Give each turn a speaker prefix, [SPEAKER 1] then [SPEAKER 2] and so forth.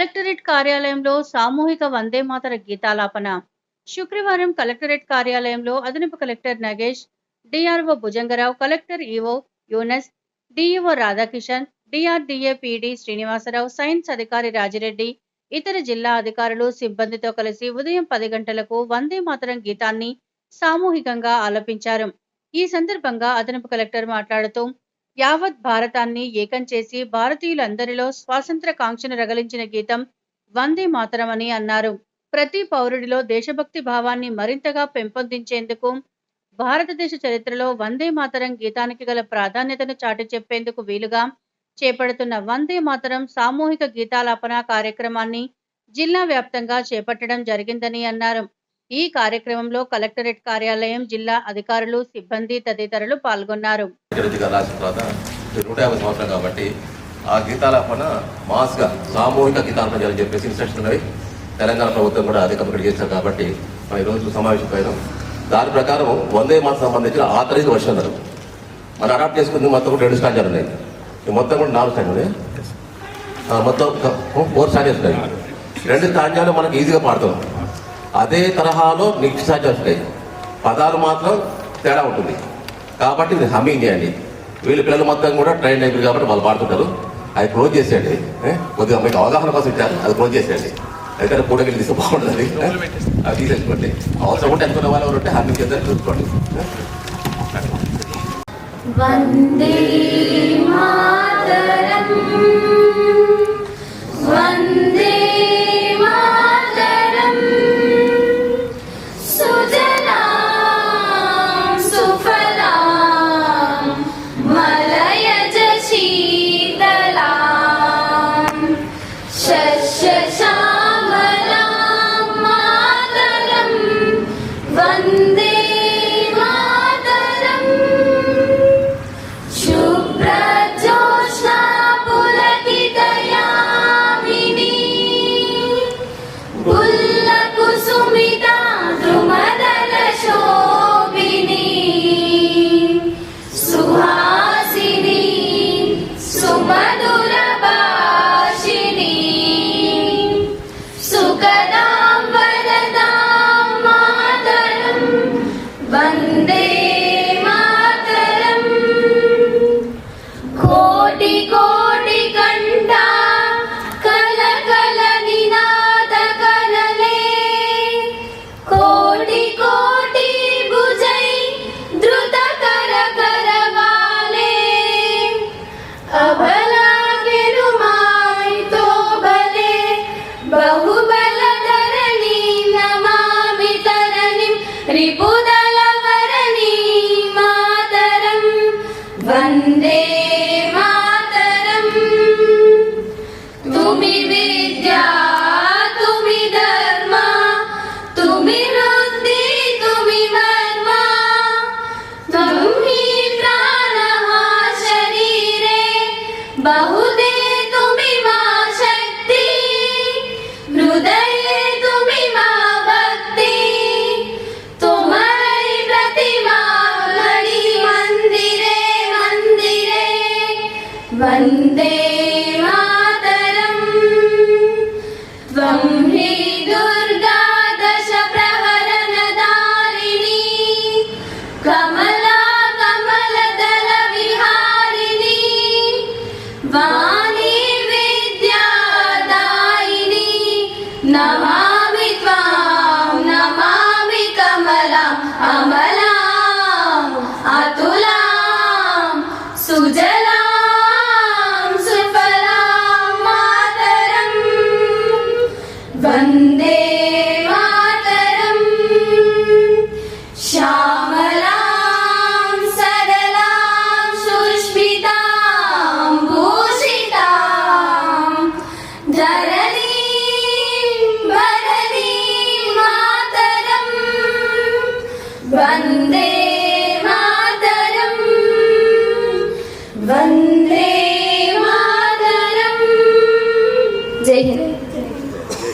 [SPEAKER 1] Collectorate కార్యాలయంలో సామూహిక వందే మాతర గీతాలాపన. శుక్రవారం కలెక్టరేట్ కార్యాలయంలో అదనపు collector Nagesh DRO Bhujangarao collector EO Yunus DEO Radhakishan DRDA PD Srinivasarao science అధికారి రాజిరెడ్డి ఇతర జిల్లా అధికారులు సిబ్బందితో కలిసి ఉదయం పది గంటలకు వందే మాతరం గీతాన్ని సామూహికంగా ఆలపించారు. ఈ సందర్భంగా అదనపు కలెక్టర్ మాట్లాడుతూ యావత్ భారతాన్ని ఏకం చేసి భారతీయులందరిలో స్వాతంత్ర కాంక్షను రగలించిన గీతం వందే మాతరం అని అన్నారు. ప్రతి పౌరుడిలో దేశభక్తి భావాన్ని మరింతగా పెంపొందించేందుకు భారతదేశ చరిత్రలో వందే మాతరం గీతానికి గల ప్రాధాన్యతను చాటి చెప్పేందుకు వీలుగా చేపడుతున్న వందే మాతరం సామూహిక గీతాలాపన కార్యక్రమాన్ని జిల్లా వ్యాప్తంగా చేపట్టడం జరిగిందని అన్నారు. ఈ కార్యక్రమంలో కలెక్టరేట్ కార్యాలయం జిల్లా అధికారులు సిబ్బంది తదితరులు పాల్గొన్నారు.
[SPEAKER 2] జగతిగా రాసిన తర్వాత నూట యాభై సంవత్సరం కాబట్టి ఆ గీతాలాపన మాస్గా సామూహిక గీతాలాపన చేయాలని చెప్పేసి ఇన్స్ట్రక్షన్ అవి తెలంగాణ ప్రభుత్వం కూడా అదే కమిటీ చేశారు కాబట్టి మనం ఈరోజు సమావేశం దాని ప్రకారం వందే మాసం సంబంధించిన ఆథరైజ్ వర్షన్లు మనం అడాప్ట్ చేసుకుంది మొత్తం కూడా రెండు స్టాండర్డ్ ఉన్నాయి. మొత్తం కూడా నాలుగు స్టాండర్డ్ మొత్తం ఫోర్ స్టాండర్డ్స్ ఉన్నాయి. రెండు స్టాండర్లు మనకి ఈజీగా పాడతాం అదే తరహాలో మిక్స్ స్టాండర్డ్స్ ఉన్నాయి. పదాలు మాత్రం తేడా ఉంటుంది. కాబట్టి ఇది హమ్మింగ్ చేయండి వీళ్ళ పిల్లలు మొత్తం కూడా ట్రైన్ అయిపోయింది కాబట్టి వాళ్ళు పాడుతుంటారు. అది క్లోజ్ చేసేయండి. కొద్దిగా మీకు అవగాహన కోసం ఇచ్చారు. అది క్లోజ్ చేసేయండి. అయితే పూటకి తీసుకు బాగుంటుంది. అది తీసేసుకోండి. అవసరం ఉంటే అనుకున్న వాళ్ళు ఉంటే హామీ చేద్దాం చూసుకోండి.
[SPEAKER 3] వందే మాతరం. వందే வந்து कोटि कोटि बहुदे যারা